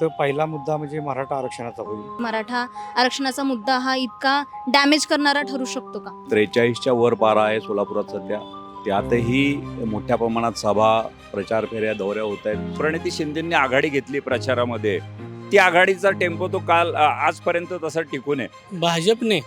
तर पहिला मुद्दा म्हणजे मराठा आरक्षणाचा होईल. मराठा आरक्षणाचा मुद्दा हा इतका डॅमेज करणारा ठरू शकतो का? त्रेचाळीसच्या वर पारा आहे सोलापुरात सध्या. त्यातही मोठ्या प्रमाणात सभा प्रचार फेऱ्या दौऱ्या होत आहेत. प्रणिती शिंदेंनी आघाडी घेतली प्रचारामध्ये. ती आघाडीचा टेम्पो तो काल आजपर्यंत तसा टिकून आहे. भाजपने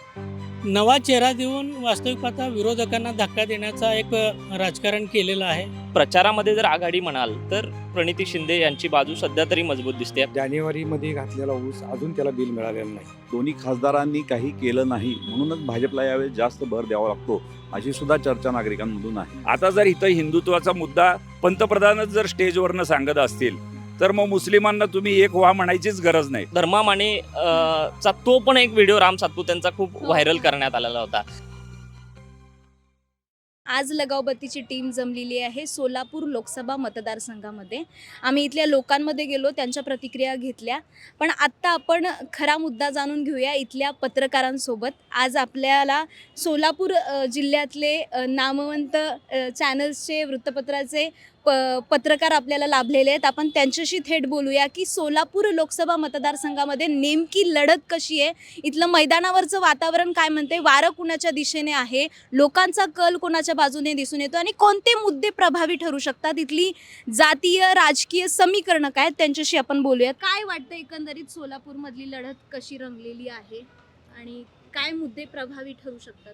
नवा चेहरा देऊन वास्तविक पाहता विरोधकांना धक्का देण्याचा एक राजकारण केलेलं आहे. प्रचारामध्ये जर आघाडी म्हणाल तर प्रणिती शिंदे यांची बाजू सध्या तरी मजबूत दिसते. जानेवारीमध्ये घातलेला ऊस अजून त्याला बिल मिळालेलं नाही. दोन्ही खासदारांनी काही केलं नाही म्हणूनच भाजपला यावेळेस जास्त भर द्यावा लागतो अशी सुद्धा चर्चा नागरिकांमधून आहे. आता जर इथं हिंदुत्वाचा मुद्दा पंतप्रधानच जर स्टेजवरनं सांगत असतील तर मग मुस्लिमांना तुम्ही एक व्हा म्हणायचीच गरज नाही. धर्मा माने अ, चा तो पण एक व्हिडिओ राम सातपुतेंचा खूप हो, व्हायरल. करण्यात आलेला होता. आज लगावबत्तीची टीम जमलेली आहे सोलापूर लोकसभा मतदारसंघामध्ये. आम्ही इथल्या लोकांमध्ये गेलो त्यांच्या प्रतिक्रिया घेतल्या. पण आत्ता आपण खरा मुद्दा जाणून घेऊया इथल्या पत्रकारांसोबत. आज आपल्याला सोलापूर जिल्ह्यातले नामवंत चॅनल्सचे वृत्तपत्राचे प पत्रकार आपल्याला लाभलेले आहेत. आपण त्यांच्याशी थेट बोलूया की सोलापूर लोकसभा मतदारसंघामध्ये नेमकी लढत कशी आहे? इथलं मैदानावरचं वातावरण काय म्हणते? वारं कुणाच्या दिशेने आहे? लोकांचा कल कोणाच्या बाजूने दिसून येतो? आणि कोणते मुद्दे प्रभावी ठरू शकतात? इथली जातीय राजकीय समीकरणं काय आहेत, त्यांच्याशी आपण बोलूया. काय वाटतं एकंदरीत सोलापूरमधली लढत कशी रंगलेली आहे? आणि काय मुद्दे प्रभावी ठरू शकतात?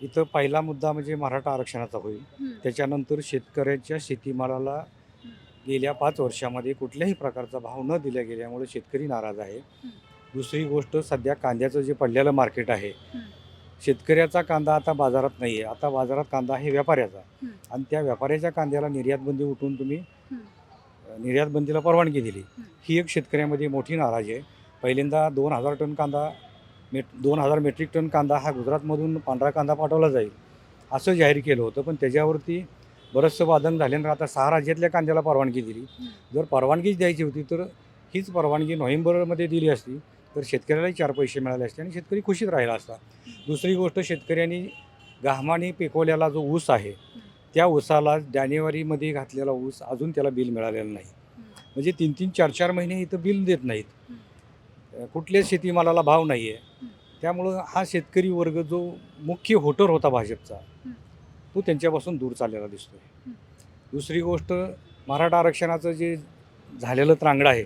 इथं पहिला मुद्दा म्हणजे मराठा आरक्षणाचा होईल. त्याच्यानंतर शेतकऱ्याच्या शेतीमालाला गेल्या पाच वर्षामध्ये कुठल्याही प्रकारचा भाव न दिल्या गेल्यामुळे शेतकरी नाराज आहे दुसरी गोष्ट सध्या कांद्याचं जे पडलेलं मार्केट आहे. शेतकऱ्याचा कांदा आता बाजारात नाही आहे आता बाजारात कांदा आहे व्यापाऱ्याचा. आणि त्या व्यापाऱ्याच्या कांद्याला निर्यात बंदी उठून तुम्ही निर्यात बंदीला परवानगी दिली. ही एक शेतकऱ्यामध्ये मोठी नाराजी आहे पहिल्यांदा दोन हजार टन कांदा मेट दोन हजार मेट्रिक टन कांदा हा गुजरातमधून पांढरा कांदा पाठवला जाईल असं जाहीर केलं होतं. पण त्याच्यावरती बरंचसं वादन झाल्यानंतर आता सहा राज्यातल्या कांद्याला परवानगी दिली. जर परवानगीच द्यायची होती तर हीच परवानगी नोव्हेंबरमध्ये दिली असती तर शेतकऱ्यालाही चार पैसे मिळाले असते आणि शेतकरी खुशीत राहिला असता. दुसरी गोष्ट शेतकऱ्यांनी घामाने पिकवलेला जो ऊस आहे त्या ऊसाला जानेवारीमध्ये घातलेला ऊस अजून त्याला बिल मिळालेलं नाही. म्हणजे तीन तीन चार चार महिने इथं बिल देत नाहीत. कुठल्याच शेतीमालाला भाव नाही आहे त्यामुळं हा शेतकरी वर्ग जो मुख्य होटर होता भाजपचा तो त्यांच्यापासून दूर चाललेला दिसतो आहे दुसरी गोष्ट मराठा आरक्षणाचं जे झालेलं त्रांगडं आहे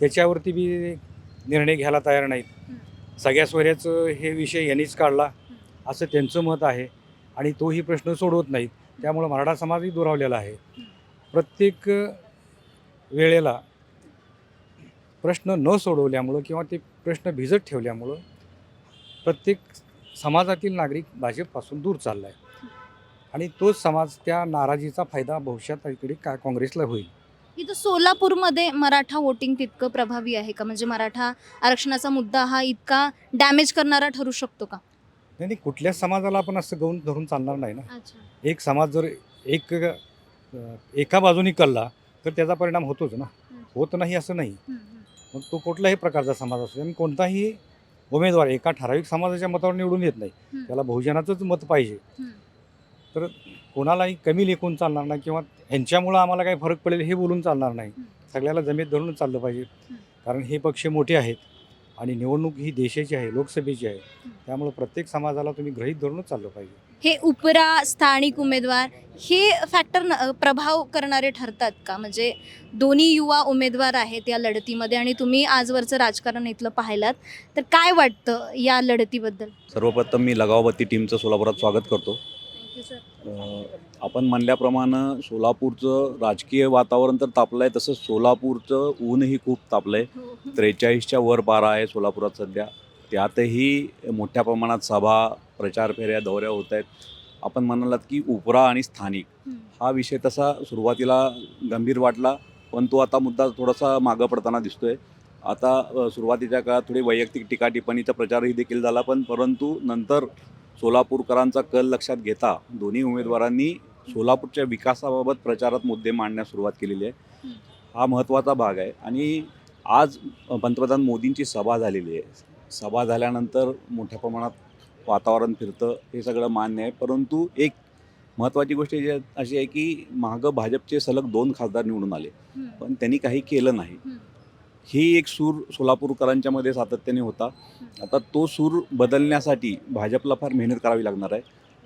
त्याच्यावरती बी निर्णय घ्यायला तयार नाहीत. सगळ्या सोयऱ्याचं हे विषय यांनीच काढला असं त्यांचं मत आहे आणि तोही प्रश्न सोडवत नाहीत. त्यामुळं मराठा समाजही दुरावलेला आहे. प्रत्येक वेळेला प्रश्न न सोडवल्यामुळं किंवा ते प्रश्न भिजत ठेवल्यामुळं प्रत्येक समाजातील नागरिक भाजपपासून दूर चालला आहे आणि तोच समाज त्या नाराजीचा फायदा भविष्यात इकडे का काँग्रेसला होईल? इथं सोलापूरमध्ये मराठा वोटिंग तितकं प्रभावी आहे का? म्हणजे मराठा आरक्षणाचा मुद्दा हा इतका डॅमेज करणारा ठरू शकतो का? नाही नाही कुठल्याच समाजाला आपण असं गौन धरून चालणार नाही ना. अच्छा. एक समाज जर एक अ, एका बाजूनी कळला तर त्याचा परिणाम होतोच ना. होत नाही असं नाही. मग तो कुठलाही प्रकारचा समाज असतो आणि कोणताही उमेदवार एका ठराविक समाजाच्या मतावर निवडून येत नाही. त्याला बहुजनाचंच मत पाहिजे. तर कोणालाही कमी लेखून चालणार नाही किंवा ह्यांच्यामुळं आम्हाला काही फरक पडेल हे बोलून चालणार नाही. सगळ्याला जमेत धरूनच चाललं पाहिजे. कारण हे पक्ष मोठे आहेत आणि निवडणूक ही देशाची आहे लोकसभेची आहे त्यामुळे प्रत्येक समाजाला तुम्ही गृहीत धरूनच चाललं पाहिजे हे उपरा स्थानिक उमेदवार हे फॅक्टर न- प्रभाव करणारे ठरतात का? म्हणजे दोन्ही युवा उमेदवार आहेत या लढतीमध्ये आणि तुम्ही आजवरचं राजकारण इथलं पाहिलात तर काय वाटतं या लढतीबद्दल? सर्वप्रथम मी लगावबत्ती टीमचं सोलापुरात स्वागत करतो. थँक्यू सर अ, आपण म्हणल्याप्रमाणे सोलापूरचं राजकीय वातावरण तर तापलं आहे तसंच सोलापूरचं ऊनही खूप तापलं आहे त्रेचाळीसच्या वर पारा आहे सोलापुरात सध्या. त्यातही मोठ्या प्रमाणात सभा प्रचार फेऱ्या दौऱ्या होत आहेत. आपण म्हणालात की उपरा आणि स्थानिक. हा विषय तसा सुरुवातीला गंभीर वाटला पण तो आता मुद्दा थोडासा मागं पडताना दिसतोय. आता सुरुवातीच्या काळात थोडी वैयक्तिक टीका टिप्पणीचा प्रचारही देखील झाला पण परंतु नंतर सोलापूरकरांचा कल लक्षात घेता दोन्ही उमेदवारांनी सोलापूरच्या विकासाबाबत प्रचारात मुद्दे मांडण्यास सुरुवात केलेली आहे. हा महत्त्वाचा भाग आहे. आणि आज पंतप्रधान मोदींची सभा झालेली आहे. सभा झाल्यानंतर मोठ्या प्रमाणात वातावरण फिरतं हे सगळं मान्य आहे. परंतु एक महत्त्वाची गोष्ट जी अशी आहे की मागं भाजपचे सलग दोन खासदार निवडून आले. पण त्यांनी काही केलं नाही. ही एक सूर सोलापूरकरांच्या मध्ये सातत्याने होता. आता तो सूर बदलण्यासाठी भाजपला फार मेहनत करावी लागणार आहे.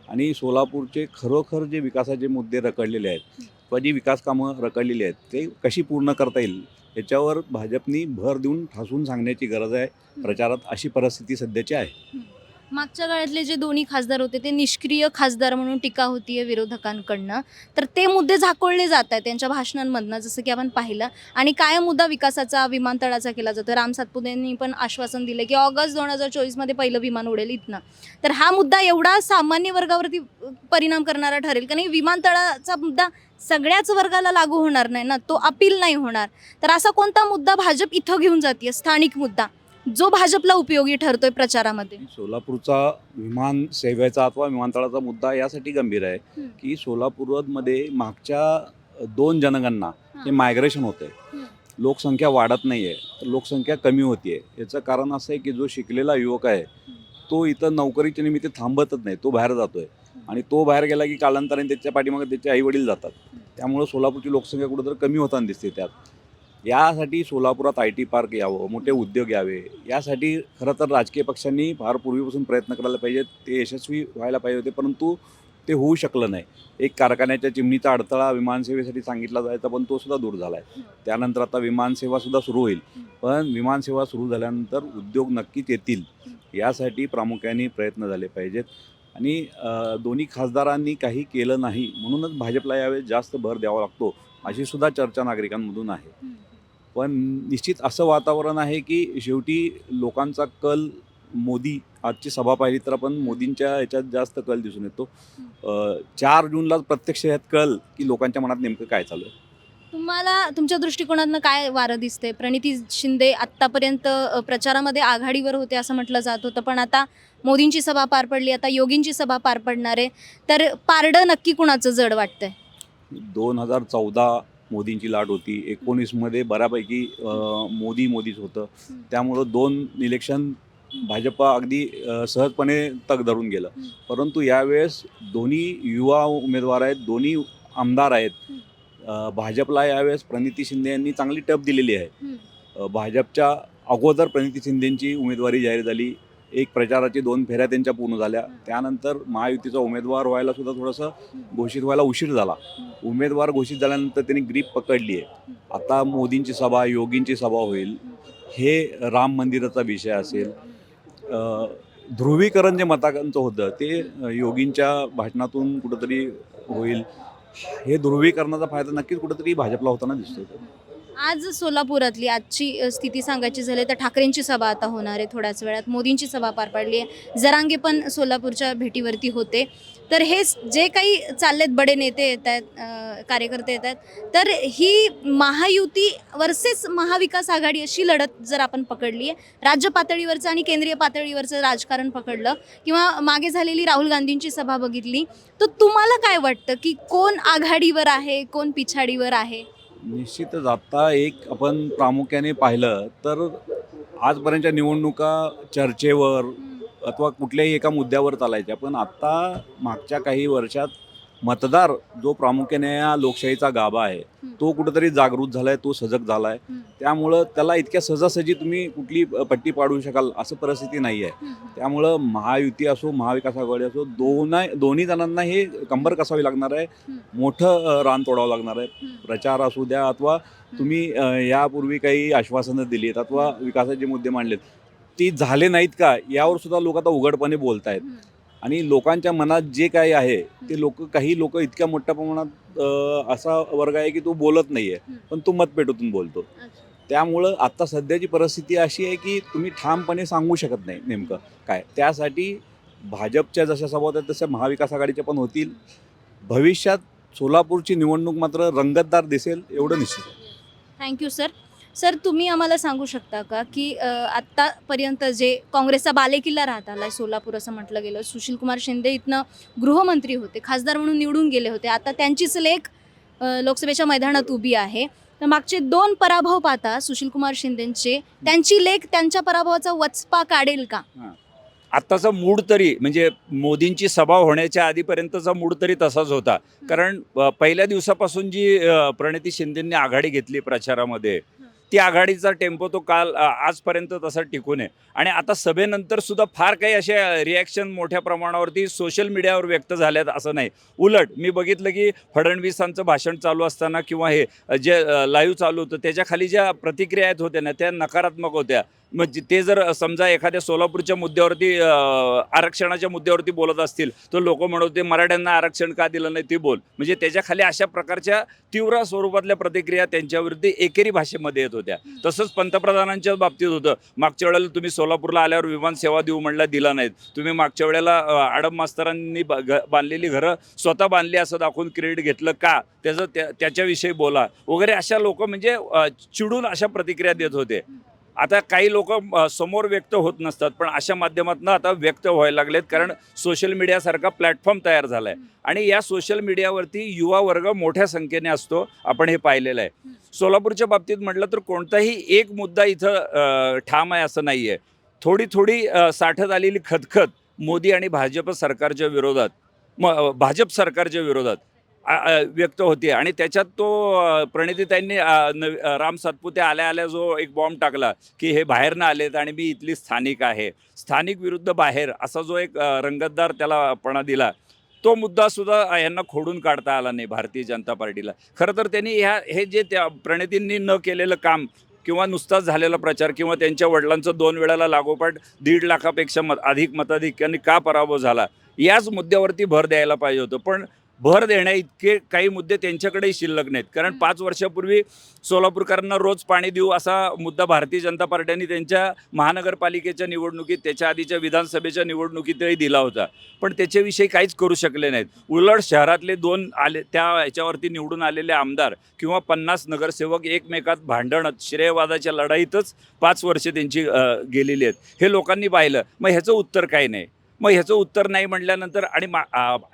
आणि सोलापूरचे खरोखर जे विकासाचे मुद्दे रखडलेले आहेत किंवा जी विकास कामं रखडलेली आहेत ते कशी पूर्ण करता येईल याच्यावर भाजपनी भर देऊन ठासून सांगण्याची गरज आहे. प्रचारात अशी परिस्थिती सध्याची आहे. मागच्या काळातले जे दोन्ही खासदार होते ते निष्क्रिय खासदार म्हणून टीका होतीये विरोधकांकडनं. तर ते मुद्दे झाकोळले जात आहेत त्यांच्या भाषणांमधनं जसं की आपण पाहिलं. आणि काय मुद्दा विकासाचा विमानतळाचा केला जातो. राम सातपुतेंनी पण आश्वासन दिलं की ऑगस्ट दोन हजार चोवीसमध्ये पहिलं विमान उडेल इथनं. तर हा मुद्दा एवढा सामान्य वर्गावरती परिणाम करणारा ठरेल कारण विमानतळाचा मुद्दा सगळ्याच वर्गाला लागू होणार नाही ना? तो अपील नाही होणार. तर असा कोणता मुद्दा भाजप इथं घेऊन जाते स्थानिक मुद्दा. जो भाजपला उपयोगी ठरतोय प्रचारामध्ये? सोलापूरचा विमान सेवेचा अथवा विमानतळाचा मुद्दा यासाठी गंभीर आहे. की सोलापूरमध्ये मागच्या दोन जनगणना हे. मायग्रेशन होत. लोकसंख्या वाढत नाही आहे तर लोकसंख्या कमी होती आहे याचं कारण असं आहे की जो शिकलेला युवक आहे तो इथं नोकरीच्या निमित्त थांबतच नाही तो बाहेर जातोय. आणि तो बाहेर गेला की कालांतराने त्याच्या पाठीमागे त्याचे आई वडील जातात. त्यामुळं सोलापूरची लोकसंख्या कुठंतरी कमी होताना दिसते त्यात. यासाठी सोलापुरात आय टी पार्क यावं मोठे उद्योग यावे. यासाठी खरं तर राजकीय पक्षांनी फार पूर्वीपासून प्रयत्न करायला पाहिजेत. ते यशस्वी व्हायला पाहिजे होते परंतु ते होऊ शकलं नाही. एक कारखान्याच्या चिमणीचा अडथळा विमानसेवेसाठी सांगितला जायचा पण तो सुद्धा दूर झाला आहे त्यानंतर आता विमानसेवासुद्धा सुरू होईल. पण विमानसेवा सुरू झाल्यानंतर उद्योग नक्कीच येतील. यासाठी प्रामुख्याने प्रयत्न झाले पाहिजेत. आणि दोन्ही खासदारांनी काही केलं नाही म्हणूनच भाजपला यावेळेस जास्त भर द्यावा लागतो अशी सुद्धा चर्चा नागरिकांमधून आहे. पण निश्चित असं वातावरण आहे की शेवटी लोकांचा कल मोदी आजची सभा पाहिली तर आपण मोदींच्या ह्याच्यात जास्त कल दिसून येतो. चार जूनला प्रत्यक्ष ह्यात कल की लोकांच्या मनात नेमकं काय चालू आहे? तुम्हाला तुमच्या दृष्टिकोनातनं काय वारं दिसतंय? प्रणिती शिंदे आत्तापर्यंत प्रचारामध्ये आघाडीवर होते असं म्हटलं जात होतं पण आता मोदींची सभा पार पडली आता योगींची सभा पार पडणार आहे. तर पारडं नक्की कुणाचं जड वाटतंय? दोन हजार चौदा मोदींची लाट होती. एकोणीसमध्ये बऱ्यापैकी मोदी मोदीच होतं. त्यामुळं दोन इलेक्शन भाजप अगदी सहजपणे तग धरून गेलं. परंतु यावेळेस दोन्ही युवा उमेदवार आहेत दोन्ही आमदार आहेत. भाजपला यावेळेस प्रणिती शिंदे यांनी चांगली टप दिलेली आहे. भाजपच्या अगोदर प्रणिती शिंदेंची उमेदवारी जाहीर झाली. एक प्रचाराची दोन फेऱ्या त्यांच्या पूर्ण झाल्या. त्यानंतर महायुतीचा उमेदवार व्हायला सुद्धा थोडंसं घोषित व्हायला उशीर झाला. उमेदवार घोषित झाल्यानंतर त्यांनी ग्रीप पकडली आहे. आता मोदींची सभा योगींची सभा होईल. हे. राम मंदिराचा विषय असेल. ध्रुवीकरण जे मतांचं होतं ते योगींच्या भाषणातून कुठंतरी होईल. हे ध्रुवीकरणाचा फायदा नक्कीच कुठंतरी भाजपला होताना दिसतो आज सोलापुरातली आजची स्थिती सांगायची झाली तर ठाकरेंची सभा आता होणार आहे थोड्याच वेळात. मोदींची सभा पार पडली आहे. जरांगे पण सोलापूरच्या भेटीवरती होते. तर हे जे काही चाललेत बडे नेते येत आहेत कार्यकर्ते येत आहेत तर ही महायुती वर्सेस महाविकास आघाडी अशी लढत जर आपण पकडली आहे राज्य पातळीवरचं आणि केंद्रीय पातळीवरचं राजकारण पकडलं किंवा मागे झालेली राहुल गांधींची सभा बघितली तर तुम्हाला काय वाटतं की कोण आघाडीवर आहे कोण पिछाडीवर आहे? निश्चितच आता एक आपण प्रामुख्याने पाहिलं तर आजपर्यंतच्या निवडणुका चर्चेवर अथवा कुठल्याही एका मुद्द्यावर चालायच्या पण आत्ता मागच्या काही वर्षात मतदार जो प्रामुख्याने या लोकशाहीचा गाभा आहे तो कुठंतरी जागृत झालाय तो सजग झालाय. त्यामुळं त्याला इतक्या सहजासहजी तुम्ही कुठली पट्टी पाडू शकाल असं परिस्थिती नाही आहे त्यामुळं महायुती असो महाविकास आघाडी असो दोन दोन्ही जणांना हे कंबर कसावी लागणार आहे मोठं रान तोडावं लागणार आहे. प्रचार असू द्या अथवा तुम्ही यापूर्वी काही आश्वासनं दिलीत अथवा विकासाचे मुद्दे मांडलेत ती झाले नाहीत का? यावर सुद्धा लोक आता उघडपणे बोलत आहेत आणि लोकांच्या मनात जे काही आहे ते लोक काही लोक इतक्या मोठ्या प्रमाणात असा वर्ग आहे की तो बोलत नाही आहे पण तो मतपेटूतून बोलतो. त्यामुळं आत्ता सध्याची परिस्थिती अशी आहे की तुम्ही ठामपणे सांगू शकत नाही नेमकं काय. त्यासाठी भाजपच्या जशा सभा होत्या तशा महाविकास आघाडीच्या पण होतील. भविष्यात सोलापूरची निवडणूक मात्र रंगतदार दिसेल एवढं निश्चित आहे. थँक्यू सर सर तुम्ही आम्हाला सांगू शकता का की आत्तापर्यंत जे काँग्रेसचा बालेकिल्ला राहत आलाय सोलापूर असं म्हटलं गेलं सुशीलकुमार शिंदे इथनं गृहमंत्री होते खासदार म्हणून निवडून गेले होते. आता त्यांचीच लेख लोकसभेच्या मैदानात उभी आहे. तर मागचे दोन पराभव पाहता सुशीलकुमार शिंदेचे त्यांची लेख त्यांच्या पराभवाचा वचपा काढेल का? आत्ताचा मूड तरी म्हणजे मोदींची सभा होण्याच्या आधीपर्यंतचा मूड तरी तसाच होता. कारण पहिल्या दिवसापासून जी प्रणिती शिंदेंनी आघाडी घेतली प्रचारामध्ये ती आघाडीचा टेम्पो तो काल आजपर्यंत तसा टिकून आहे. आणि आता सभेनंतर सुद्धा फार काही असे रिॲक्शन मोठ्या प्रमाणावरती सोशल मीडियावर व्यक्त झाल्यात असं नाही. उलट मी बघितलं की फडणवीसांचं भाषण चालू असताना किंवा हे जे लाईव्ह चालू होतं त्याच्याखाली ज्या प्रतिक्रिया आहेत होत्या ना त्या नकारात्मक होत्या. मग ते जर समजा एखाद्या सोलापूरच्या मुद्द्यावरती आरक्षणाच्या मुद्द्यावरती बोलत असतील तर लोक म्हणत होते मराठ्यांना आरक्षण का दिलं नाही ते बोल. म्हणजे त्याच्याखाली अशा प्रकारच्या तीव्र स्वरूपातल्या प्रतिक्रिया त्यांच्यावरती एकेरी भाषेमध्ये येत होत्या. तसंच पंतप्रधानांच्या बाबतीत होतं मागच्या वेळेला तुम्ही सोलापूरला आल्यावर विमान सेवा देऊ म्हणला दिला नाहीत. तुम्ही मागच्या वेळेला आडम मास्तरांनी बांधलेली घरं स्वतः बांधली असं दाखवून क्रेडिट घेतलं का? त्याचं त्याच्याविषयी बोला. वगैरे अशा लोक म्हणजे चिडून अशा प्रतिक्रिया देत होते. आता काही लोक समोर व्यक्त होत नसतात पण अशा माध्यमातून आता व्यक्त व्हायला लागलेत कारण सोशल मीडियासारखा प्लॅटफॉर्म तयार झाला आहे आणि या सोशल मीडियावरती युवा वर्ग मोठ्या संख्येने असतो आपण हे पाहिलेलं आहे. सोलापूरच्या बाबतीत म्हटलं तर कोणताही एक मुद्दा इथं ठाम आहे असं नाही आहे थोडी थोडी साठत आलेली खतखत मोदी आणि भाजप सरकारच्या विरोधात म भाजप सरकारच्या विरोधात. व्यक्त होते. आणि त्याच्यात तो प्रणितीताईंनी राम सातपुते आल्या आल्या जो एक बॉम्ब टाकला की हे बाहेरनं आलेत आणि मी इथली स्थानिक आहे. स्थानिक विरुद्ध बाहेर असा जो एक रंगतदार त्याला पणा दिला तो मुद्दा सुद्धा यांना खोडून काढता आला नाही भारतीय जनता पार्टीला. खरं तर त्यांनी ह्या हे जे त्या प्रणितींनी न केलेलं काम किंवा नुसताच झालेला प्रचार किंवा त्यांच्या वडिलांचं दोन वेळाला लागोपाठ दीड लाखापेक्षा मत अधिक मताधिक्यांनी का पराभव झाला याच मुद्द्यावरती भर द्यायला पाहिजे होतं. पण भर देण्या इतके काही मुद्दे त्यांच्याकडेही शिल्लक नाहीत. कारण पाच वर्षापूर्वी सोलापूरकरांना रोज पाणी देऊ असा मुद्दा भारतीय जनता पार्टीने त्यांच्या महानगरपालिकेच्या निवडणुकीत त्याच्या आधीच्या विधानसभेच्या निवडणुकीतही दिला होता. पण त्याच्याविषयी काहीच करू शकले नाहीत. उलट शहरातले दोन आले त्या याच्यावरती निवडून आलेले आमदार किंवा पन्नास नगरसेवक एकमेकात भांडणत श्रेयवादाच्या लढाईतच पाच वर्ष त्यांची गेलेली आहेत. हे लोकांनी पाहिलं. मग ह्याचं उत्तर काय नाही. मग ह्याचं उत्तर नाही म्हटल्यानंतर आणि मा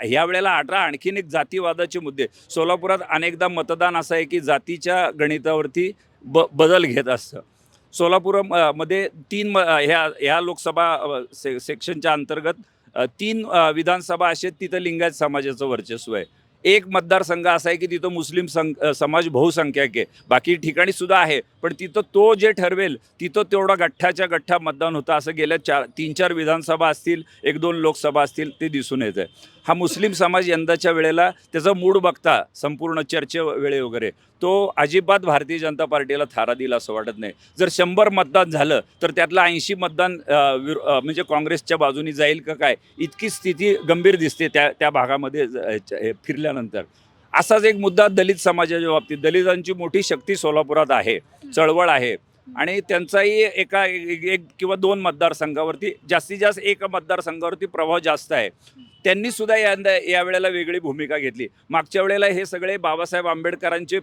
ह्या वेळेला आठरा आणखीन एक जातीवादाचे मुद्दे. सोलापुरात अनेकदा मतदान असं आहे की जातीच्या गणितावरती ब बदल घेत असतं. सोलापूरमध्ये तीन म ह्या ह्या लोकसभा से सेक्शनच्या अंतर्गत तीन विधानसभा असे आहेत, तिथं लिंगायत समाजाचं वर्चस्व आहे. एक मतदारसंघ असा आहे की तिथं मुस्लिम सं समाज बहुसंख्याक आहे. बाकी ठिकाणी सुद्धा आहे. पण तिथं तो जे ठरवेल तिथं तेवढा गठ्ठाच्या गठ्ठा मतदान होतं. असं गेल्या चार तीन चार विधानसभा असतील एक दोन लोकसभा असतील ते दिसून येत आहे हा मुस्लिम समाज यंदाच्या वेळेला त्याचा मूड बघता संपूर्ण चर्चे वेळे वगैरे तो अजिबात भारतीय जनता पार्टीला थारा दिला असं वाटत नाही. जर शंभर मतदान झालं तर त्यातलं ऐंशी मतदान म्हणजे काँग्रेसच्या बाजूनी जाईल का काय? इतकी स्थिती गंभीर दिसते त्या त्या भागामध्ये फिरल्यानंतर. असाच एक मुद्दा दलित समाजाच्या बाबतीत. दलितांची मोठी शक्ती सोलापुरात आहे चळवळ आहे. आणि त्यांचाही एका एक किंवा दोन मतदारसंघावरती जास्तीत जास्त एक मतदारसंघावरती प्रभाव जास्त आहे. त्यांनी सुद्धा यंदा यावेळेला वेगळी भूमिका घेतली. मागच्या वेळेला हे सगळे बाबासाहेब आंबेडकरांचे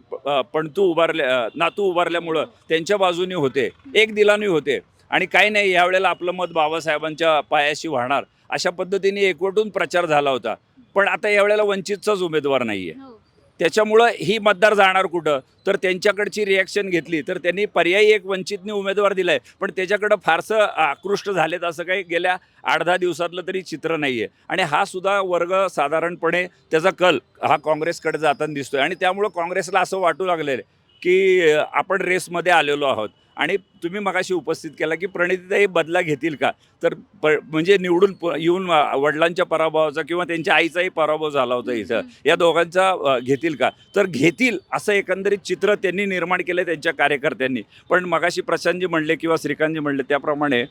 पणतू उभारले अ, नातू उभारल्यामुळं त्यांच्या बाजूने होते. एक दिलाने होते. आणि काही नाही यावेळेला आपलं मत बाबासाहेबांच्या पायाशी वाहणार. अशा पद्धतीने एकवटून प्रचार झाला होता. पण आता यावेळेला वंचितचाच उमेदवार नाही आहे हो. त्याच्यामुळं ही मतदार जाणार कुठं? तर त्यांच्याकडची रिॲक्शन घेतली तर त्यांनी पर्यायी एक वंचितने उमेदवार दिलाय. पण त्याच्याकडं फारसं आकृष्ट झालेत असं काही गेल्या आठ दहा दिवसातलं तरी चित्र नाही आहे आणि हा सुद्धा वर्ग साधारणपणे त्याचा कल हा काँग्रेसकडे जाताना दिसतोय. आणि त्यामुळं काँग्रेसला असं वाटू लागलेलं आहे. की आपण रेसमध्ये आलेलो आहोत. आणि तुम्ही मगाशी उपस्थित केला की प्रणितीताई बदला घेतील का? तर प म्हणजे निवडून प- येऊन वडिलांच्या पराभवाचा किंवा त्यांच्या आईचाही पराभव झाला होता इथं. या दोघांचा घेतील का? तर घेतील असं एकंदरीत चित्र त्यांनी निर्माण केलं त्यांच्या कार्यकर्त्यांनी. पण मगाशी प्रशांतजी म्हणले किंवा श्रीकांतजी म्हणले त्याप्रमाणे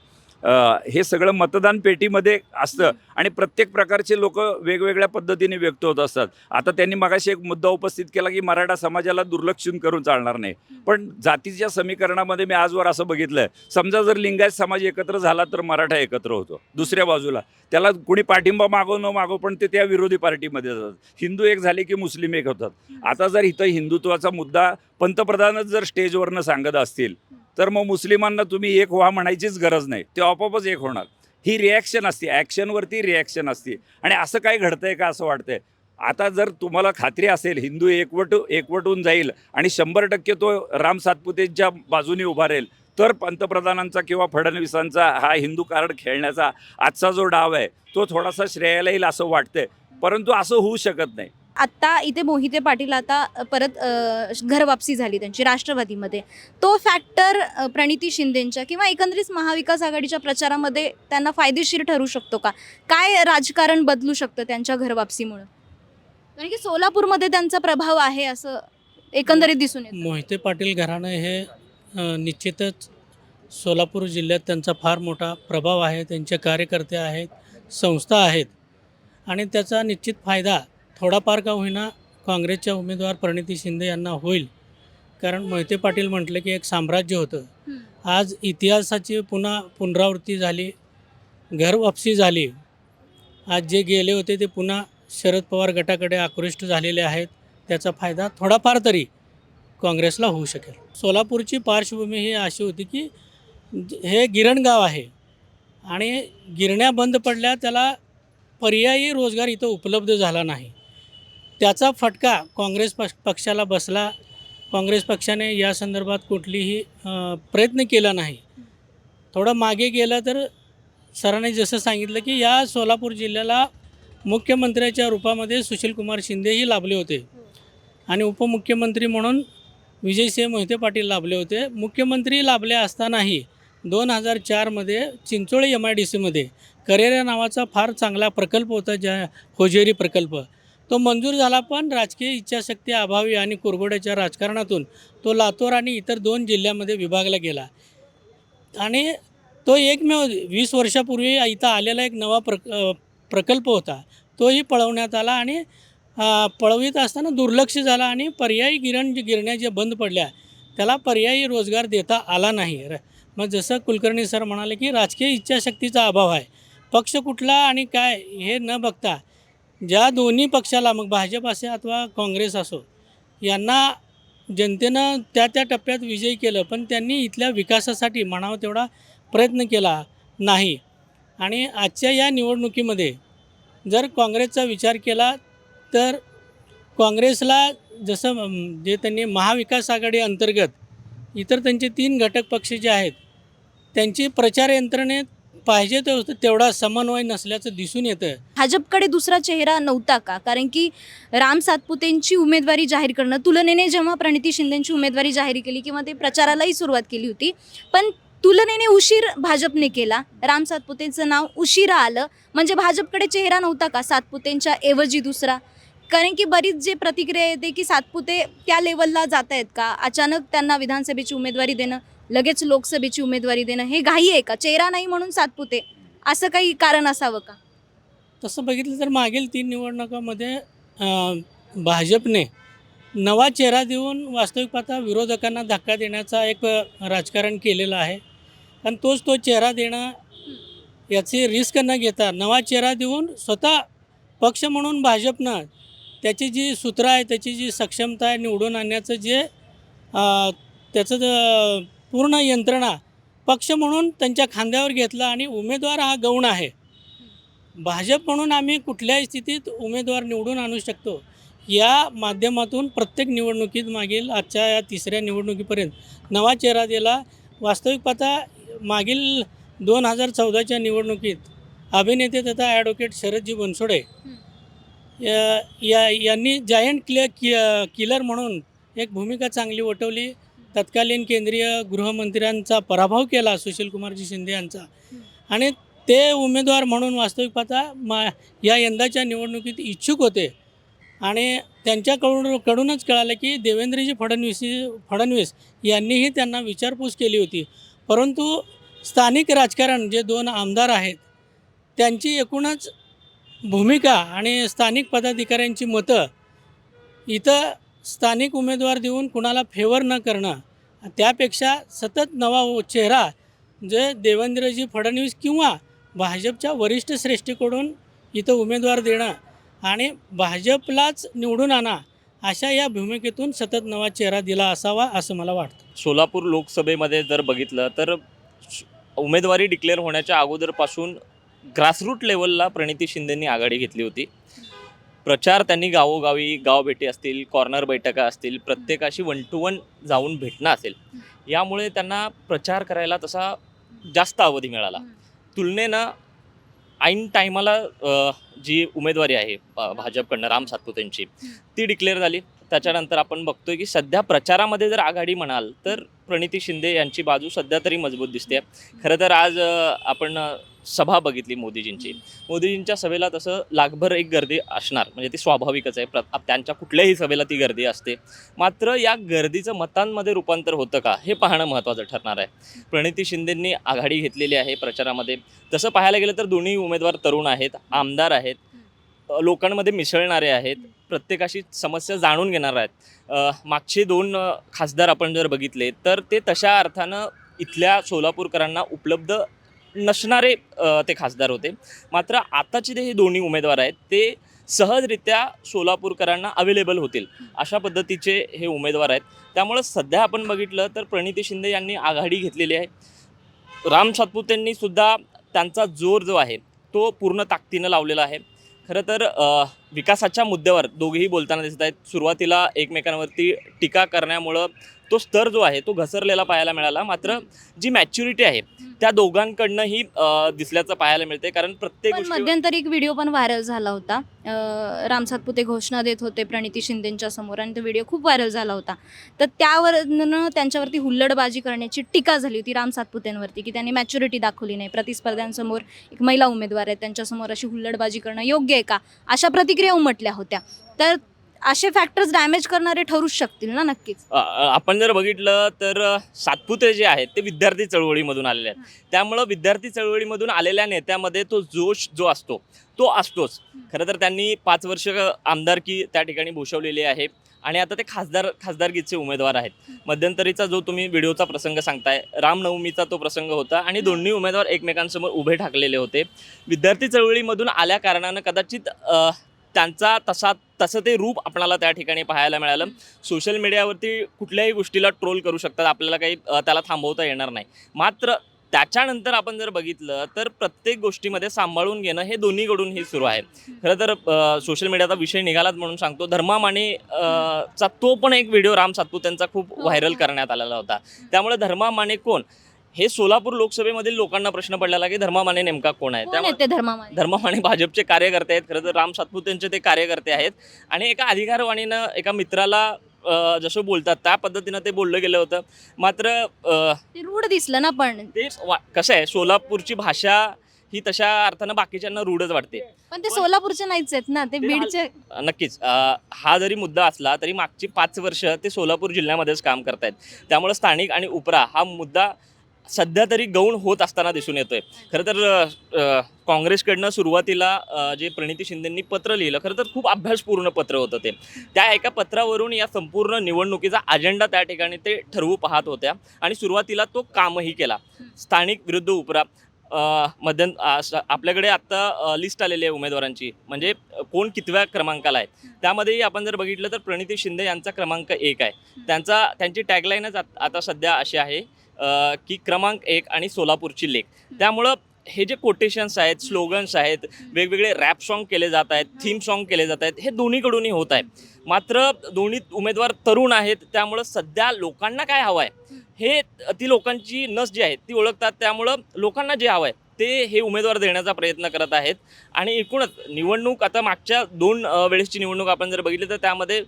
हे सगळं मतदान पेटीमध्ये असतं. आणि प्रत्येक प्रकारचे लोक वेगवेगळ्या पद्धतीने व्यक्त होत असतात. आता त्यांनी मगाशी एक मुद्दा उपस्थित केला की मराठा समाजाला दुर्लक्षून करून चालणार नाही. पण जातीच्या समीकरणामध्ये मी आजवर असं बघितलंय. समजा जर लिंगायत समाज एकत्र झाला तर मराठा एकत्र होतो. दुसऱ्या बाजूला. त्याला कुणी पाठिंबा मागो न मागो पण ते त्या विरोधी पार्टीमध्ये जातात. हिंदू एक झाले की मुस्लिम एक होतात. आता जर इथं हिंदुत्वाचा मुद्दा पंतप्रधानच जर स्टेजवरनं सांगत असतील तर मग मुस्लिमांना तुम्ही एक व्हा म्हणायचीच गरज नाही. ते आपोआपच एक होणार. ही रिॲक्शन असते. ॲक्शनवरती रिॲक्शन असते. आणि असं काय घडतंय का असं वाटतंय? आता जर तुम्हाला खात्री असेल हिंदू एकवट एकवटून जाईल आणि शंभर टक्के तो राम सातपुतेच्या बाजूने उभा राहील तर पंतप्रधानांचा किंवा फडणवीसांचा हा हिंदू कार्ड खेळण्याचा आजचा जो डाव आहे तो थोडासा श्रेयाला येईल असं वाटतंय. परंतु असं होऊ शकत नाही. आत्ता इथे मोहिते पाटील आता परत अ, घर वापसी झाली त्यांची राष्ट्रवादीमध्ये. तो फॅक्टर प्रणिती शिंदेंच्या किंवा एकंदरीत महाविकास आघाडीच्या प्रचारामध्ये त्यांना फायदेशीर ठरू शकतो का? काय राजकारण बदलू शकतं त्यांच्या घर वापसीमुळं? कारण की सोलापूरमध्ये त्यांचा प्रभाव आहे असं एकंदरीत दिसून येतं. मोहिते पाटील घराणं हे निश्चितच सोलापूर जिल्ह्यात त्यांचा फार मोठा प्रभाव आहे त्यांचे कार्यकर्ते आहेत संस्था आहेत. आणि त्याचा निश्चित फायदा थोडाफार का होईना काँग्रेसच्या उमेदवार प्रणिती शिंदे यांना होईल. कारण मोहिते पाटील म्हटलं की एक साम्राज्य होतं. आज इतिहासाची पुन्हा पुनरावृत्ती झाली घर वापसी झाली. आज जे गेले होते ते पुन्हा शरद पवार गटाकडे आकृष्ट झालेले आहेत. त्याचा फायदा थोडाफार तरी काँग्रेसला होऊ शकेल. सोलापूरची पार्श्वभूमी ही अशी होती की हे गिरणगाव आहे आणि गिरण्या बंद पडल्या त्याला पर्यायी रोजगार इथं उपलब्ध झाला नाही. त्याचा फटका काँग्रेस पक्ष पक्षाला बसला. काँग्रेस पक्षाने या संदर्भात कुठलीही प्रयत्न केला नाही. थोडं मागे गेलं तर सरांनी जसं सांगितलं की या सोलापूर जिल्ह्याला मुख्यमंत्र्याच्या रूपामध्ये सुशीलकुमार शिंदेही लाभले होते. आणि उपमुख्यमंत्री म्हणून विजयसिंह मोहिते पाटील लाभले होते. मुख्यमंत्री लाभले असतानाही दोन हजार चारमध्ये चिंचोळी एम आय डी सीमध्ये करेरा नावाचा फार चांगला प्रकल्प होता ज्या होजेरी प्रकल्प. तो मंजूर झाला पण राजकीय इच्छाशक्ती अभावी आणि कुरघोड्याच्या राजकारणातून तो लातूर आणि इतर दोन जिल्ह्यामध्ये विभागला गेला. आणि तो एकमेव वीस वर्षापूर्वी इथं आलेला एक नवा प्रक प्रकल्प होता. तोही पळवण्यात आला आणि पळवीत असताना दुर्लक्ष झाला आणि पर्यायी गिरण गिरण्या ज्या बंद पडल्या त्याला पर्यायी रोजगार देता आला नाही. र मग जसं कुलकर्णी सर म्हणाले की राजकीय इच्छाशक्तीचा अभाव आहे. पक्ष कुठला आणि काय हे न बघता ज्या दोन्ही पक्षाला मग भाजप असे अथवा काँग्रेस असो यांना जनतेनं त्या त्या टप्प्यात विजयी केलं पण त्यांनी इथल्या विकासासाठी म्हणावं तेवढा प्रयत्न केला नाही. आणि आजच्या या निवडणुकीमध्ये जर काँग्रेसचा विचार केला तर काँग्रेसला जसं जे त्यांनी महाविकास आघाडी अंतर्गत इतर त्यांचे तीन घटक पक्ष जे आहेत त्यांची प्रचार यंत्रणेत पाहिजे तेव- तेवढा समन्वय नसल्याचं दिसून येतं भाजपकडे दुसरा चेहरा नव्हता का? कारण की राम सातपुतेंची उमेदवारी जाहीर करणं तुलनेने जेव्हा प्रणिती शिंदेची उमेदवारी जाहीर केली किंवा ते प्रचारालाही सुरुवात केली होती पण तुलनेने उशीर भाजपने केला. राम सातपुतेंचं नाव उशिरा आलं. म्हणजे भाजपकडे चेहरा नव्हता का सातपुतेंच्या ऐवजी दुसरा? कारण की बरीच जे प्रतिक्रिया येते की सातपुते त्या लेवलला जात आहेत का? अचानक त्यांना विधानसभेची उमेदवारी देणं लगेच लोकसभेची उमेदवारी देणं हे घाई आहे का? चेहरा नाही म्हणून सातपुते. असं काही कारण असावं का? तसं बघितलं तर मागील तीन निवडणुकामध्ये भाजपने नवा चेहरा देऊन वास्तविक पाहता विरोधकांना धक्का देण्याचा एक राजकारण केलेलं आहे. आणि तोच तो चेहरा देणं याची रिस्क न घेता नवा चेहरा देऊन स्वतः पक्ष म्हणून भाजपनं त्याची जी सूत्र आहे त्याची जी सक्षमता आहे निवडून आणण्याचं जे त्याचं ज- पूर्ण यंत्रणा पक्ष म्हणून त्यांच्या खांद्यावर घेतला आणि उमेदवार हा गौण आहे. भाजप म्हणून आम्ही कुठल्याही स्थितीत उमेदवार निवडून आणू शकतो. या माध्यमातून प्रत्येक निवडणुकीत मागील आजच्या या तिसऱ्या निवडणुकीपर्यंत नवा चेहरा दिला. वास्तविक पाहता मागील दोन हजार चौदाच्या निवडणुकीत अभिनेते तथा ॲडव्होकेट शरदजी बनसोडे या या यांनी जायंट क्लिअ कि किलर म्हणून एक भूमिका चांगली वटवली. तत्कालीन केंद्रीय गृहमंत्र्यांचा पराभव केला सुशीलकुमारजी शिंदे यांचा. आणि ते उमेदवार म्हणून वास्तविक पाहता मा या यंदाच्या निवडणुकीत इच्छुक होते. आणि त्यांच्याकडून कडूनच कळालं की देवेंद्रजी फडणवीस फडणवीस यांनीही त्यांना विचारपूस केली होती. परंतु स्थानिक राजकारण जे दोन आमदार आहेत त्यांची एकूणच भूमिका आणि स्थानिक पदाधिकाऱ्यांची मतं इथं स्थानिक उमेदवार देऊन कुणाला फेवर न करणं त्यापेक्षा सतत नवा चेहरा जे देवेंद्रजी फडणवीस किंवा भाजपच्या वरिष्ठ श्रेष्ठीकडून इथं उमेदवार देणं आणि भाजपलाच निवडून आणा अशा या भूमिकेतून सतत नवा चेहरा दिला असावा असं मला वाटतं. सोलापूर लोकसभेमध्ये जर बघितलं तर श- उमेदवारी डिक्लेअर होण्याच्या अगोदरपासून ग्रासरूट लेवलला प्रणिती शिंदेंनी आघाडी घेतली होती. प्रचार त्यांनी गावोगावी गावभेटी असतील कॉर्नर बैठका असतील प्रत्येकाशी वन टू वन जाऊन भेटणं असेल. यामुळे त्यांना प्रचार करायला तसा जास्त अवधी मिळाला. तुलनेनं ऐन टायमाला जी उमेदवारी आहे भाजपकडनं राम सातपुतेंची ती डिक्लेअर झाली. त्याच्यानंतर आपण बघतोय की सध्या प्रचारामध्ये जर आघाडी म्हणाल तर प्रणिती शिंदे यांची बाजू सध्या तरी मजबूत दिसते. खरं तर आज आपण सभा बघितली मोदीजींची. मोदीजींच्या सभेला तसं लागभर एक गर्दी असणार. म्हणजे ती स्वाभाविकच आहे. प्र त्यांच्या कुठल्याही सभेला ती गर्दी असते. मात्र या गर्दीचं मतांमध्ये रूपांतर होतं का? हे पाहणं महत्त्वाचं ठरणार आहे. प्रणिती शिंदेंनी आघाडी घेतलेली आहे प्रचारामध्ये. तसं पाहायला गेलं तर दोन्ही उमेदवार तरुण आहेत आमदार आहेत लोकांमध्ये मिसळणारे आहेत. प्रत्येकाशी समस्या जाणून घेणार आहेत. मागचे दोन खासदार आपण जर बघितले तर ते तशा अर्थानं इथल्या सोलापूरकरांना उपलब्ध नसणारे ते खासदार होते. मात्र आताचे जे हे दोन्ही उमेदवार आहेत ते सहजरित्या सोलापूरकरांना अवेलेबल होतील अशा पद्धतीचे हे उमेदवार आहेत. त्यामुळं सध्या आपण बघितलं तर प्रणिती शिंदे यांनी आघाडी घेतलेली आहे. राम सातपुतेंनी सुद्धा त्यांचा जोर जो आहे तो पूर्ण ताकदीनं लावलेला आहे. खरं तर विकासाच्या मुद्द्यावर दोघेही बोलताना दिसत आहेत. सुरुवातीला एकमेकांवरती टीका करण्यामुळं तो स्तर जो आहे तो घसरलेला पाहायला मिळाला. मात्र जी मॅच्युरिटी आहे त्या दोघांकडनंही अ, दिसल्याचं पाहायला मिळते कारण प्रत्येक मध्यंतरी एक व्हिडिओ पण व्हायरल झाला होता. राम सातपुते घोषणा देत होते प्रणिती शिंदेच्या समोर आणि तो व्हिडिओ खूप व्हायरल झाला होता. तर त्यावर त्यांच्यावरती हुल्लडबाजी करण्याची टीका झाली होती राम सातपुतेंवरती की त्यांनी मॅच्युरिटी दाखवली नाही. प्रतिस्पर्ध्यांसमोर एक महिला उमेदवार आहे त्यांच्यासमोर अशी हुल्लडबाजी करणं योग्य आहे का? अशा प्रतिक्रिया उमटल्या होत्या. तर असे फॅक्टर्स डॅमेज करणारे ठरूच शकतील ना नक्कीच. आपण जर बघितलं तर सातपुते जे आहेत ते विद्यार्थी चळवळीमधून आलेले आहेत. त्यामुळं विद्यार्थी चळवळीमधून आलेल्या नेत्यामध्ये तो जोश जो असतो तो असतोच. खरं तर त्यांनी पाच वर्ष आमदारकी त्या ठिकाणी भूषवलेली आहे आणि आता ते खासदार खासदारकीचे उमेदवार आहेत. मध्यंतरीचा जो तुम्ही व्हिडिओचा प्रसंग सांगताय रामनवमीचा तो प्रसंग होता आणि दोन्ही उमेदवार एकमेकांसमोर उभे ठाकलेले होते. विद्यार्थी चळवळीमधून आल्या कारणानं कदाचित त्यांचा तसा तसं ते रूप आपणाला त्या ठिकाणी पाहायला मिळालं. सोशल मीडियावरती कुठल्याही गोष्टीला ट्रोल करू शकतात. आपल्याला काही त्याला थांबवता येणार नाही. मात्र त्याच्यानंतर आपण जर बघितलं तर प्रत्येक गोष्टीमध्ये सांभाळून घेणं हे दोन्हीकडूनही सुरू आहे. खरं तर सोशल मीडियाचा विषय निघालाच म्हणून सांगतो. धर्मा माने चा तो पण एक व्हिडिओ राम सातपुतेंचा खूप हो, व्हायरल हो. करण्यात आलेला होता. त्यामुळे धर्मा माने कोण? हे सोलापूर लोकसभेमधील लोकांना प्रश्न पडलेला की धर्मा माने नेमका कोण आहे? कोण धर्मामाने? धर्मा माने भाजपचे कार्यकर्ते आहेत. खरं तर राम सातपुतेंचे ते कार्यकर्ते आहेत. आणि एका अधिकारवाणीनं एका मित्राला अ, जसं बोलतात त्या पद्धतीनं ते बोललं गेलं होतं. मात्र अ, ते रूढ दिसलं ना पण. ते वा- कसं आहे सोलापूरची भाषा ही तशा अर्थानं बाकीच्यांना रूढच वाटते. पण ते पण- सोलापूरचे नाहीच आहेत ना ते ते बीडचे नक्कीच. अ, हा जरी मुद्दा असला तरी मागची पाच वर्ष ते सोलापूर जिल्ह्यामध्येच काम करतायत. त्यामुळे स्थानिक आणि उपरा हा मुद्दा सध्या तरी गौण होत असताना दिसून येतोय. खरं तर काँग्रेसकडनं सुरुवातीला जे प्रणिती शिंदेंनी पत्र लिहिलं खरं तर खूप अभ्यासपूर्ण पत्र होतं ते. त्या एका पत्रावरून या संपूर्ण निवडणुकीचा अजेंडा त्या ठिकाणी ते ठरवू पाहत होत्या आणि सुरुवातीला तो कामही केला. स्थानिक विरुद्ध उपरा मध्य आपल्याकडे आत्ता लिस्ट आलेली आहे उमेदवारांची. म्हणजे कोण कितव्या क्रमांकाला आहे. त्यामध्येही आपण जर बघितलं तर प्रणिती शिंदे यांचा क्रमांक एक आहे. त्यांचा त्यांची टॅगलाईनच आता सध्या अशी आहे की क्रमांक एक आणि सोलापूरची लेख. त्यामुळं हे जे कोटेशन्स आहेत स्लोगन्स आहेत वेगवेगळे रॅप सॉन्ग केले जात आहेत थीम सॉन्ग केले जात आहेत हे दोन्हीकडूनही होत आहे. मात्र दोन्ही उमेदवार तरुण आहेत त्यामुळं सध्या लोकांना काय हवं आहे हे ती लोकांची नस जी आहे ती ओळखतात. त्यामुळं लोकांना जे हवं आहे ते हे उमेदवार देण्याचा प्रयत्न करत आहेत. आणि एकूणच निवडणूक आता मागच्या दोन वेळेसची निवडणूक आपण जर बघितली तर त्यामध्ये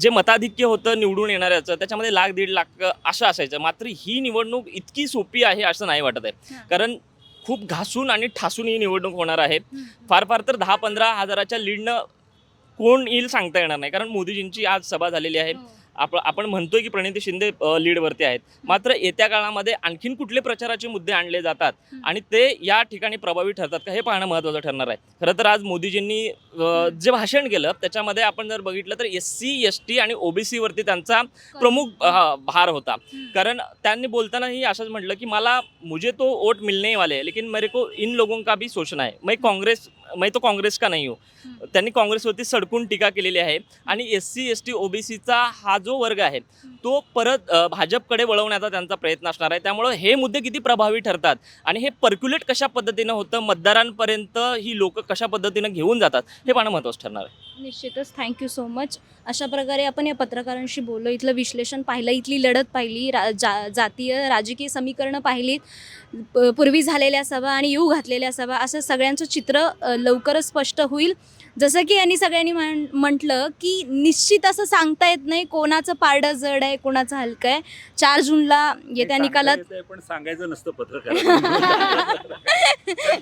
जे मताधिक्य होतं निवडून येणाऱ्याचं त्याच्यामध्ये लाख दीड लाख असं असायचं. मात्र ही निवडणूक इतकी सोपी आहे असं नाही वाटत आहे. हां. कारण खूप घासून आणि ठासून ही निवडणूक होणार आहे. फार फार तर दहा पंधरा हजाराच्या लीडनं कोण येईल सांगता येणार नाही. कारण मोदीजींची आज सभा झालेली आहे. आप आपण म्हणतोय की प्रणिती शिंदे लीडवरती आहेत. मात्र येत्या काळामध्ये आणखीन कुठले प्रचाराचे मुद्दे आणले जातात. आणि ते या ठिकाणी प्रभावी ठरतात का हे पाहणं महत्त्वाचं ठरणार आहे. खरं तर आज मोदीजींनी जे भाषण केलं त्याच्यामध्ये आपण जर बघितलं तर एस सी एस टी आणि ओबीसीवरती त्यांचा प्रमुख भार होता. कारण त्यांनी बोलतानाही असंच म्हटलं की मला मुझे तो वोट मिलने वाले लेकिन मेरे को इन लोगों का भी सोचना है. मैं काँग्रेस मैं तो काँग्रेस का नाही हूँ. त्यांनी काँग्रेसवरती सडकून टीका केलेली आहे आणि एस सी एस टी ओबीसीचा हा जो वर्ग आहे तो परत भाजपकडे वळवण्याचा त्यांचा प्रयत्न असणार आहे. त्यामुळं हे मुद्दे किती प्रभावी ठरतात आणि हे पर्क्युलेट कशा पद्धतीनं होतं मतदारांपर्यंत ही लोक कशा पद्धतीनं घेऊन जातात हे पाहणं महत्त्वाचं ठरणार आहे. निश्चितच. थँक्यू सो मच अशा प्रकारे आपण या पत्रकारांशी बोललो इथलं विश्लेषण पाहिलं इथली लढत पाहिली रा जा जातीय राजकीय समीकरणं पाहिली प- पूर्वी झालेल्या सभा आणि येऊ घातलेल्या सभा असं सगळ्यांचं चित्र लवकरच स्पष्ट होईल. जसं की यांनी सगळ्यांनी म्हण म्हटलं की निश्चित असं सांगता येत नाही कोणाचं पारडं जड आहे कोणाचं हलकं आहे. चार जूनला येत्या निकालात पण सांगायचं नसतं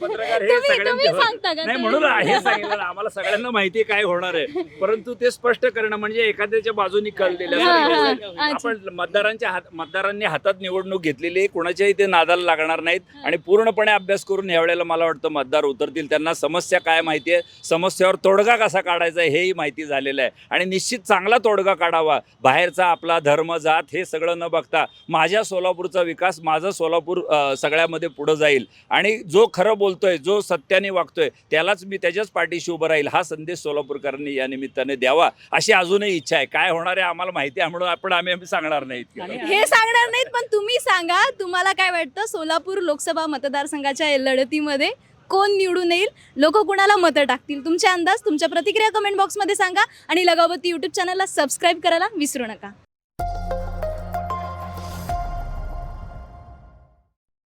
पत्रकार हे तुम्ही. सांगता का नाही? म्हणून हे सांगितलं. आम्हाला सगळ्यांना माहिती आहे काय होणार आहे. परंतु ते स्पष्ट करणं म्हणजे एखाद्याच्या बाजूनी कल दिल्या. आपण मतदारांच्या हात मतदारांनी हातात निवडणूक घेतलेली आहे कोणाच्याही ते नादाला लागणार नाहीत. आणि पूर्णपणे अभ्यास करून यावेळेला मला वाटतं मतदार उतरतील. त्यांना समस्या काय माहिती आहे? समस्यावर तोडगा कसा काढायचा हेही माहिती झालेलं आहे. आणि निश्चित चांगला तोडगा काढावा. बाहेरचा आपला धर्म जात हे सगळं न बघता माझ्या सोलापूरचा विकास माझं सोलापूर सगळ्यामध्ये पुढं जाईल. आणि जो खरं बोलतोय जो सत्याने वागतोय त्यालाच मी त्याच्याच पाठीशी उभं राहील हा संदेश सोलापूरकरांनी या निमित्ताने द्यावा अशी अजूनही इच्छा आहे. काय होणार आहे आम्हाला माहिती आहे म्हणून आपण आम्ही आम्ही सांगणार नाही इतकं. हे सांगणार नाहीत पण तुम्ही सांगा तुम्हाला काय वाटतं सोलापूर लोकसभा मतदारसंघाच्या लढतीमध्ये? कोण निवडून येईल? लोक कुणाला मतं टाकतील? तुमचे अंदाज तुमच्या प्रतिक्रिया कमेंट बॉक्समध्ये सांगा आणि लगावती यूट्यूब चॅनलला सबस्क्राईब करायला विसरू नका.